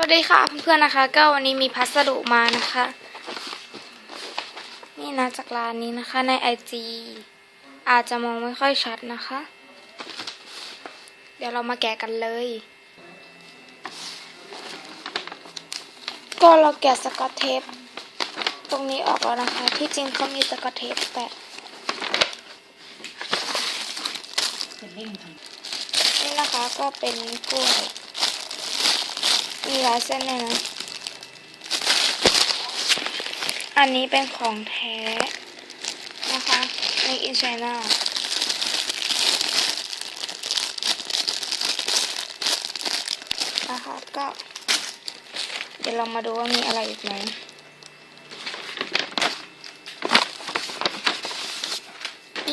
วัสดีค่ะเพื่อนๆนะคะ ก็วันนี้มีพัสดุมานะคะ นี่นะจากร้านนี้นะคะในไอจีอาจจะมองไม่ค่อยชัดนะคะ เดี๋ยวเรามาแกะกันเลย ก็เราแกะสกอตเทป ตรงนี้ออกแล้วนะคะ ที่จริงเขามีสกอตเทปแปะนี่นะคะก็เป็นกล้วย หลายเส้นเลยนะ อันนี้เป็นของแท้นะคะ Make in China นะคะก็ เดี๋ยวเรามาดูว่ามีอะไรอีกไหม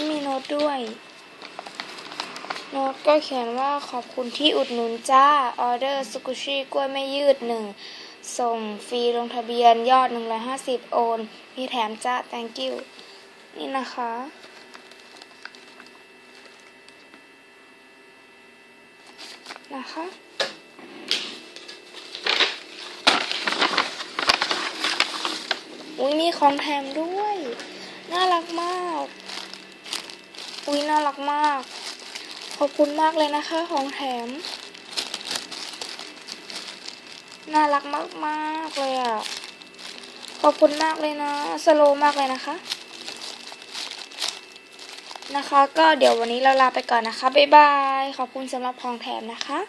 มีโน้ตด้วย โน้ตก็เขียนว่าขอบคุณที่อุดหนุนจ้า ออเดอร์สกุชี่กล้วยไม่ยืดหนึ่ง ส่งฟรีลงทะเบียนยอด 150 โอน มีแถมจ้า thank you นี่นะคะ นะคะ อุ้ยมีของแถมด้วย น่ารักมาก อุ้ยน่ารักมาก อบคุณมากเลยนะคะของแถม น่ารักมากๆเลยอะ ขอบคุณมากเลยนะสโลว์มากเลยนะคะ นะคะ ก็เดี๋ยววันนี้เราลาไปก่อนนะคะ บ๊ายบาย ขอบคุณสำหรับของแถมนะคะ